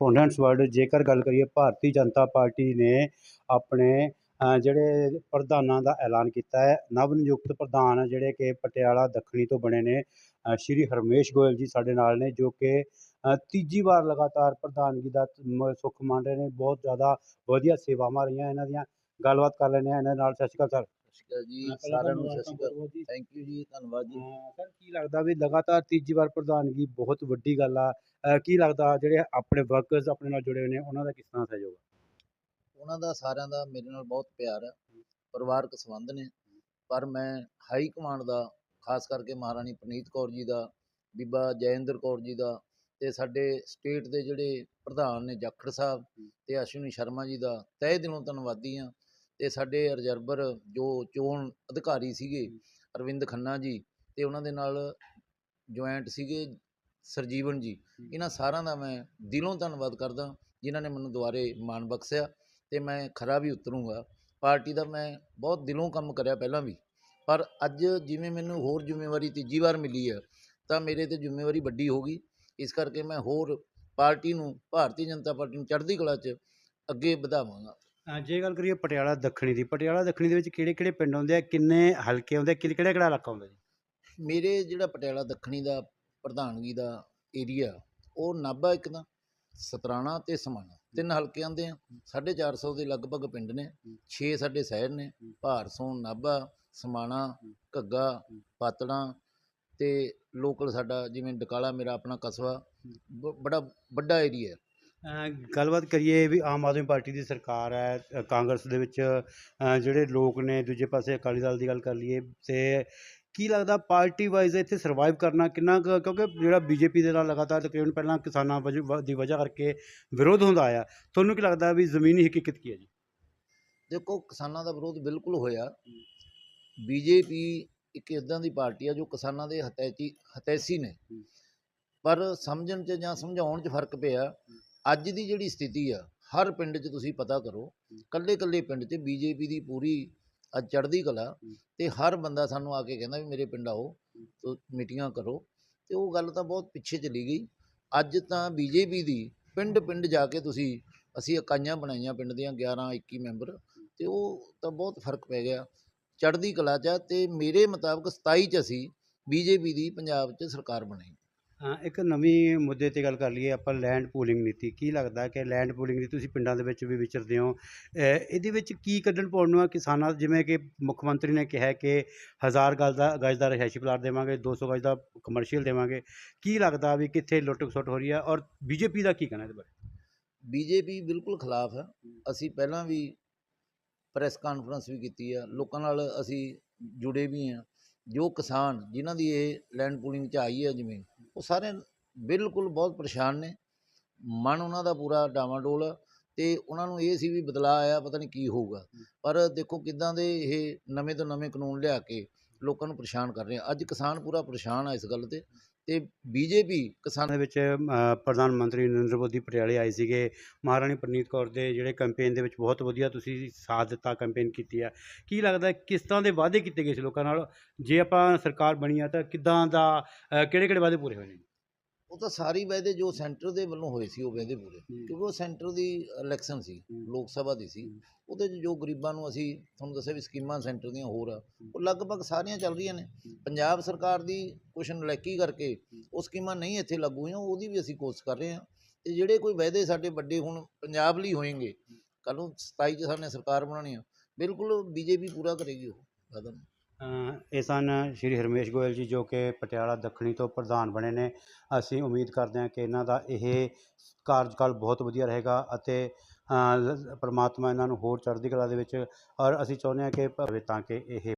Opponents word ਜੇਕਰ ਗੱਲ ਕਰੀਏ, ਭਾਰਤੀ ਜਨਤਾ ਪਾਰਟੀ ਨੇ ਆਪਣੇ ਜਿਹੜੇ ਪ੍ਰਧਾਨਾਂ ਦਾ ਐਲਾਨ ਕੀਤਾ ਹੈ ਨਵ ਨਿਯੁਕਤ ਪ੍ਰਧਾਨ ਜਿਹੜੇ ਕਿ ਪਟਿਆਲਾ ਦੱਖਣੀ ਤੋਂ ਬਣੇ ਨੇ ਸ਼੍ਰੀ ਹਰਮੇਸ਼ ਗੋਇਲ ਜੀ ਸਾਡੇ ਨਾਲ ਨੇ, ਜੋ ਕਿ ਤੀਜੀ ਵਾਰ ਲਗਾਤਾਰ ਪ੍ਰਧਾਨਗੀ ਦਾ ਸੁੱਖ ਮੰਨ ਰਹੇ ਨੇ, ਬਹੁਤ ਜ਼ਿਆਦਾ ਵਧੀਆ ਸੇਵਾਵਾਂ ਰਹੀਆਂ ਇਹਨਾਂ ਦੀਆਂ। ਗੱਲਬਾਤ ਕਰ ਲੈਂਦੇ ਹਾਂ ਇਹਨਾਂ ਨਾਲ, ਸਤਿ ਸ਼੍ਰੀ ਅਕਾਲ ਸਰ। ਸ਼੍ਰੀ ਜੀ ਸਾਰਿਆਂ ਨੂੰ ਸਤਿ ਸ਼੍ਰੀ ਅਕਾਲ। ਥੈਂਕ ਯੂ ਜੀ ਧੰਨਵਾਦ ਜੀ। ਸਰ ਕੀ ਲੱਗਦਾ ਵੀ ਲਗਾਤਾਰ ਤੀਜੀ ਵਾਰ ਪ੍ਰਧਾਨਗੀ ਬਹੁਤ ਵੱਡੀ ਗੱਲ ਆ। ਕੀ ਲੱਗਦਾ ਜਿਹੜੇ ਆਪਣੇ ਵਰਕਰਸ ਆਪਣੇ ਨਾਲ ਜੁੜੇ ਹੋਏ ਨੇ ਉਹਨਾਂ ਦਾ ਕਿਸ ਤਰ੍ਹਾਂ ਸਹਿਯੋਗ ਆ? ਉਹਨਾਂ ਦਾ ਸਾਰਿਆਂ ਦਾ ਮੇਰੇ ਨਾਲ ਬਹੁਤ ਪਿਆਰ ਹੈ। ਪਰਿਵਾਰਕ ਸੰਬੰਧ ਨੇ। ਪਰ ਮੈਂ ਹਾਈ ਕਮਾਂਡ ਦਾ ਖਾਸ ਕਰਕੇ ਮਹਾਰਾਣੀ ਪ੍ਰਨੀਤ ਕੌਰ ਜੀ ਦਾ ਬੀਬਾ ਜੈਇੰਦਰ ਕੌਰ ਜੀ ਦਾ ਤੇ ਸਾਡੇ ਸਟੇਟ ਦੇ ਜਿਹੜੇ ਪ੍ਰਧਾਨ ਨੇ ਜਾਖੜ ਸਾਹਿਬ ਤੇ ਅਸ਼ਵਨੀ ਸ਼ਰਮਾ ਜੀ ਦਾ ਤਹਿ ਦਿਲੋਂ ਧੰਨਵਾਦੀ ਹਾਂ ਤੇ ਸਾਡੇ ਰਿਜ਼ਰਵਰ ਜੋ ਚੋਣ ਅਧਿਕਾਰੀ ਸੀਗੇ ਅਰਵਿੰਦ ਖੰਨਾ ਜੀ ਤੇ ਉਹਨਾਂ ਦੇ ਨਾਲ ਜੁਆਇੰਟ ਸੀਗੇ ਸਰਜੀਵਨ ਜੀ। ਇਹਨਾਂ ਸਾਰਿਆਂ ਦਾ ਮੈਂ ਦਿਲੋਂ ਧੰਨਵਾਦ ਕਰਦਾ ਜਿਨ੍ਹਾਂ ਨੇ ਮੈਨੂੰ ਦੁਬਾਰੇ ਮਾਣ ਬਖਸ਼ਿਆ ਤੇ ਮੈਂ ਖਰਾ ਵੀ ਉਤਰੂੰਗਾ। ਪਾਰਟੀ ਦਾ ਮੈਂ ਬਹੁਤ ਦਿਲੋਂ ਕੰਮ ਕਰਿਆ ਪਹਿਲਾਂ ਵੀ ਪਰ ਅੱਜ ਜਿਵੇਂ ਮੈਨੂੰ ਹੋਰ ਜ਼ਿੰਮੇਵਾਰੀ ਤੀਜੀ ਵਾਰ ਮਿਲੀ ਹੈ ਤਾਂ ਮੇਰੇ ਤੇ ਜ਼ਿੰਮੇਵਾਰੀ ਵੱਡੀ ਹੋ ਗਈ। ਇਸ ਕਰਕੇ ਮੈਂ ਹੋਰ ਪਾਰਟੀ ਨੂੰ ਭਾਰਤੀ ਜਨਤਾ ਪਾਰਟੀ ਨੂੰ ਚੜ੍ਹਦੀ ਕਲਾ 'ਚ ਅੱਗੇ ਵਧਾਵਾਂਗਾ। ਜੇ ਗੱਲ ਕਰੀਏ ਪਟਿਆਲਾ ਦੱਖਣੀ ਦੀ, ਪਟਿਆਲਾ ਦੱਖਣੀ ਦੇ ਵਿੱਚ ਕਿਹੜੇ ਕਿਹੜੇ ਪਿੰਡ ਆਉਂਦੇ ਆ, ਕਿੰਨੇ ਹਲਕੇ ਆਉਂਦੇ ਆ ਕਿਹੜਾ ਕਿਹੜਾ ਇਲਾਕਾ ਆਉਂਦਾ ਜੀ? ਮੇਰੇ ਜਿਹੜਾ ਪਟਿਆਲਾ ਦੱਖਣੀ ਦਾ ਪ੍ਰਧਾਨਗੀ ਦਾ ਏਰੀਆ ਉਹ ਨਾਭਾ ਇੱਕ ਤਾਂ ਸਤਰਾਣਾ ਤੇ ਸਮਾਣਾ, ਤਿੰਨ ਹਲਕੇ ਆਉਂਦੇ ਆ। 450 ਦੇ ਲਗਭਗ ਪਿੰਡ ਨੇ 6 ਸਾਡੇ ਸ਼ਹਿਰ ਨੇ ਭਾਰਸੋਂ ਨਾਭਾ, ਸਮਾਣਾ, ਘੱਗਾ, ਪਾਤੜਾਂ ਤੇ ਲੋਕਲ ਸਾਡਾ ਜਿਵੇਂ ਡਕਾਲਾ ਮੇਰਾ ਆਪਣਾ ਕਸਬਾ, ਬ- ਬੜਾ ਵੱਡਾ ਏਰੀਆ ਗੱਲਬਾਤ ਕਰੀਏ ਵੀ ਆਮ ਆਦਮੀ ਪਾਰਟੀ ਦੀ ਸਰਕਾਰ ਹੈ ਕਾਂਗਰਸ ਦੇ ਵਿੱਚ ਜਿਹੜੇ ਲੋਕ ਨੇ ਦੂਜੇ ਪਾਸੇ ਅਕਾਲੀ ਦਲ ਦੀ ਗੱਲ ਕਰ ਲਈਏ ਤੇ ਕੀ ਲੱਗਦਾ ਪਾਰਟੀ ਵਾਈਜ਼ ਇੱਥੇ ਸਰਵਾਈਵ ਕਰਨਾ ਕਿੰਨਾ ਕਿਉਂਕਿ ਜਿਹੜਾ ਬੀਜੇਪੀ ਦੇ ਨਾਲ ਲਗਾਤਾਰ ਤਕਰੀਬਨ ਪਹਿਲਾਂ ਕਿਸਾਨਾਂ ਦੀ ਵਜ੍ਹਾ ਕਰਕੇ ਵਿਰੋਧ ਹੁੰਦਾ ਆਇਆ ਤੁਹਾਨੂੰ ਕੀ ਲੱਗਦਾ ਵੀ ਜ਼ਮੀਨੀ ਹਕੀਕਤ ਕੀ ਹੈ ਜੀ? ਦੇਖੋ ਕਿਸਾਨਾਂ ਦਾ ਵਿਰੋਧ ਬਿਲਕੁਲ ਹੋਇਆ। ਬੀਜੇਪੀ ਇੱਕ ਇਦਾਂ ਦੀ ਪਾਰਟੀ ਆ ਜੋ ਕਿਸਾਨਾਂ ਦੇ ਹਤੈਤੀ ਹਤੈਸੀ ਨੇ। ਪਰ ਸਮਝਣ 'ਚ ਜਾਂ ਸਮਝਾਉਣ 'ਚ ਫ਼ਰਕ ਪਿਆ ਅੱਜ ਦੀ ਜਿਹੜੀ ਸਥਿਤੀ ਆ ਹਰ ਪਿੰਡ 'ਚ ਤੁਸੀਂ ਪਤਾ ਕਰੋ ਕੱਲੇ ਕੱਲੇ ਪਿੰਡ 'ਚ ਬੀਜੇਪੀ ਦੀ ਪੂਰੀ ਅੱਜ ਚੜ੍ਹਦੀ ਕਲਾ ਤੇ ਹਰ ਬੰਦਾ ਸਾਨੂੰ ਆ ਕੇ ਕਹਿੰਦਾ ਵੀ ਮੇਰੇ ਪਿੰਡ ਆਓ ਤੋ ਮੀਟਿੰਗਾਂ ਕਰੋ ਤੇ ਉਹ ਗੱਲ ਤਾਂ ਬਹੁਤ ਪਿੱਛੇ ਚਲੀ ਗਈ। ਅੱਜ ਤਾਂ ਬੀਜੇਪੀ ਦੀ ਪਿੰਡ ਪਿੰਡ ਜਾ ਕੇ ਤੁਸੀਂ ਅਸੀਂ ਇਕਾਈਆਂ ਬਣਾਈਆਂ ਪਿੰਡ ਦੀਆਂ 11 21 ਮੈਂਬਰ ਤੇ ਉਹ ਤਾਂ ਬਹੁਤ ਫ਼ਰਕ ਪੈ ਗਿਆ। ਚੜ੍ਹਦੀ ਕਲਾ 'ਚ ਤੇ ਮੇਰੇ ਮੁਤਾਬਕ 27 'ਚ ਅਸੀਂ ਬੀਜੇਪੀ ਦੀ ਪੰਜਾਬ 'ਚ ਸਰਕਾਰ ਬਣਾਈ। ਅ, ਇੱਕ ਨਵੀਂ ਮੁੱਦੇ ਤੇ ਗੱਲ ਕਰ ਲਈਏ ਆਪਾਂ ਲੈਂਡ ਪੂਲਿੰਗ ਨੀਤੀ। ਕੀ ਲੱਗਦਾ ਕਿ ਲੈਂਡ ਪੂਲਿੰਗ ਦੀ ਤੁਸੀਂ ਪਿੰਡਾਂ ਦੇ ਵਿੱਚ ਵੀ ਵਿਚਰਦੇ ਹੋ? ਇਹਦੇ ਵਿੱਚ ਕੀ ਕੱਢਣ ਪਾਉਣ ਨੂੰ ਆ ਕਿਸਾਨਾਂ ਜਿਵੇਂ ਕਿ ਮੁੱਖ ਮੰਤਰੀ ਨੇ ਕਿਹਾ ਕਿ ਹਜ਼ਾਰ ਗਜ਼ ਦਾ ਗਜ਼ ਦਾ ਰਿਹਾਇਸ਼ੀ ਪਲਾਟ ਦੇਵਾਂਗੇ 200 ਗਜ਼ ਦਾ ਕਮਰਸ਼ੀਅਲ ਦੇਵਾਂਗੇ। ਕੀ ਲੱਗਦਾ ਵੀ ਕਿੱਥੇ ਲੁੱਟ ਖਸੁੱਟ ਹੋ ਰਹੀ ਹੈ ਔਰ ਬੀਜੇਪੀ ਦਾ ਕੀ ਕਹਿਣਾ ਇਹਦੇ ਬਾਰੇ? ਬੀਜੇਪੀ ਬਿਲਕੁਲ ਖਿਲਾਫ ਹੈ। ਅਸੀਂ ਪਹਿਲਾਂ ਵੀ ਪ੍ਰੈਸ ਕਾਨਫਰੰਸ ਵੀ ਕੀਤੀ ਆ। ਲੋਕਾਂ ਨਾਲ ਅਸੀਂ ਜੁੜੇ ਵੀ ਹਾਂ। ਜੋ ਕਿਸਾਨ ਜਿਨ੍ਹਾਂ ਦੀ ਇਹ ਲੈਂਡ ਪੂਲਿੰਗ 'ਚ ਆਈ ਹੈ ਜ਼ਮੀਨ ਉਹ ਸਾਰੇ ਬਿਲਕੁਲ ਬਹੁਤ ਪਰੇਸ਼ਾਨ ਨੇ। ਮਨ ਉਹਨਾਂ ਦਾ ਪੂਰਾ ਡਾਵਾਂਡੋਲ ਆ ਤੇ ਉਹਨਾਂ ਨੂੰ ਇਹ ਸੀ ਵੀ ਬਦਲਾਅ ਆਇਆ, ਪਤਾ ਨਹੀਂ ਕੀ ਹੋਊਗਾ। ਪਰ ਦੇਖੋ ਕਿਦਾਂ ਦੇ ਇਹ ਨਵੇਂ ਤੋਂ ਨਵੇਂ ਕਾਨੂੰਨ ਲਿਆ ਕੇ ਲੋਕਾਂ ਨੂੰ ਪਰੇਸ਼ਾਨ ਕਰ ਰਹੇ ਆ ਅੱਜ ਕਿਸਾਨ ਪੂਰਾ ਪਰੇਸ਼ਾਨ ਆ ਇਸ ਗੱਲ ਤੇ ਤੇ ਬੀਜੇਪੀ ਕਿਸਾਨਾਂ ਦੇ ਵਿੱਚ ਪ੍ਰਧਾਨ ਮੰਤਰੀ ਨਰਿੰਦਰ ਮੋਦੀ ਪਟਿਆਲੇ ਆਏ ਸੀਗੇ। ਮਹਾਰਾਣੀ ਪ੍ਰਨੀਤ ਕੌਰ ਦੇ ਜਿਹੜੇ ਕੈਂਪੇਨ ਦੇ ਵਿੱਚ ਬਹੁਤ ਵਧੀਆ ਤੁਸੀਂ ਸਾਥ ਦਿੱਤਾ ਕੈਂਪੇਨ ਕੀਤੀ ਆ। ਕੀ ਲੱਗਦਾ ਕਿਸ ਤਰ੍ਹਾਂ ਦੇ ਵਾਅਦੇ ਕੀਤੇ ਗਏ ਸੀ ਲੋਕਾਂ ਨਾਲ? ਜੇ ਆਪਾਂ ਸਰਕਾਰ ਬਣੀ ਆ ਤਾਂ ਕਿੱਦਾਂ ਦਾ ਕਿਹੜੇ ਕਿਹੜੇ ਵਾਅਦੇ ਪੂਰੇ ਹੋਏ ਨੇ? ਉਹ ਤਾਂ ਸਾਰੀ ਵਾਅਦੇ ਜੋ ਸੈਂਟਰ ਦੇ ਵੱਲੋਂ ਹੋਏ ਸੀ ਉਹ ਵਾਅਦੇ ਪੂਰੇ। ਕਿਉਂਕਿ ਉਹ ਸੈਂਟਰ ਦੀ ਇਲੈਕਸ਼ਨ ਸੀ। ਲੋਕ ਸਭਾ ਦੀ ਸੀ। ਉਹਦੇ 'ਚ ਜੋ ਗਰੀਬਾਂ ਨੂੰ ਅਸੀਂ ਤੁਹਾਨੂੰ ਦੱਸਿਆ ਵੀ ਸਕੀਮਾਂ ਸੈਂਟਰ ਦੀਆਂ ਹੋਰ ਆ ਉਹ ਲਗਭਗ ਸਾਰੀਆਂ ਚੱਲ ਰਹੀਆਂ ਨੇ। ਪੰਜਾਬ ਸਰਕਾਰ ਦੀ ਕੁਛ ਨਲਾਇਕੀ ਕਰਕੇ ਉਹ ਸਕੀਮਾਂ ਨਹੀਂ ਇੱਥੇ ਲਾਗੂ ਹੋਈਆਂ ਉਹਦੀ ਵੀ ਅਸੀਂ ਕੋਸ਼ਿਸ਼ ਕਰ ਰਹੇ ਹਾਂ। ਤੇ ਜਿਹੜੇ ਕੋਈ ਵਾਅਦੇ ਸਾਡੇ ਵੱਡੇ ਹੁਣ ਪੰਜਾਬ ਲਈ ਹੋਣਗੇ ਕੱਲ ਨੂੰ 27 ਚ ਸਾਨੇ ਸਰਕਾਰ ਬਣਾਉਣੀ ਆ ਬਿਲਕੁਲ ਬੀਜੇਪੀ ਪੂਰਾ ਕਰੇਗੀ ਉਹ ਅ, ਇਹ ਸਨ ਸ਼੍ਰੀ ਹਰਮੇਸ਼ ਗੋਇਲ ਜੀ ਜੋ ਕਿ ਪਟਿਆਲਾ ਦੱਖਣੀ ਤੋਂ ਪ੍ਰਧਾਨ ਬਣੇ ਨੇ। ਅਸੀਂ ਉਮੀਦ ਕਰਦੇ ਹਾਂ ਕਿ ਇਹਨਾਂ ਦਾ ਇਹ ਕਾਰਜਕਾਲ ਬਹੁਤ ਵਧੀਆ ਰਹੇਗਾ ਅਤੇ ਪਰਮਾਤਮਾ ਇਹਨਾਂ ਨੂੰ ਹੋਰ ਚੜ੍ਹਦੀ ਕਲਾ ਦੇ ਵਿੱਚ ਔਰ ਅਸੀਂ ਚਾਹੁੰਦੇ ਹਾਂ ਕਿ ਭਾਵੇਂ ਤਾਂ ਕਿ ਇਹ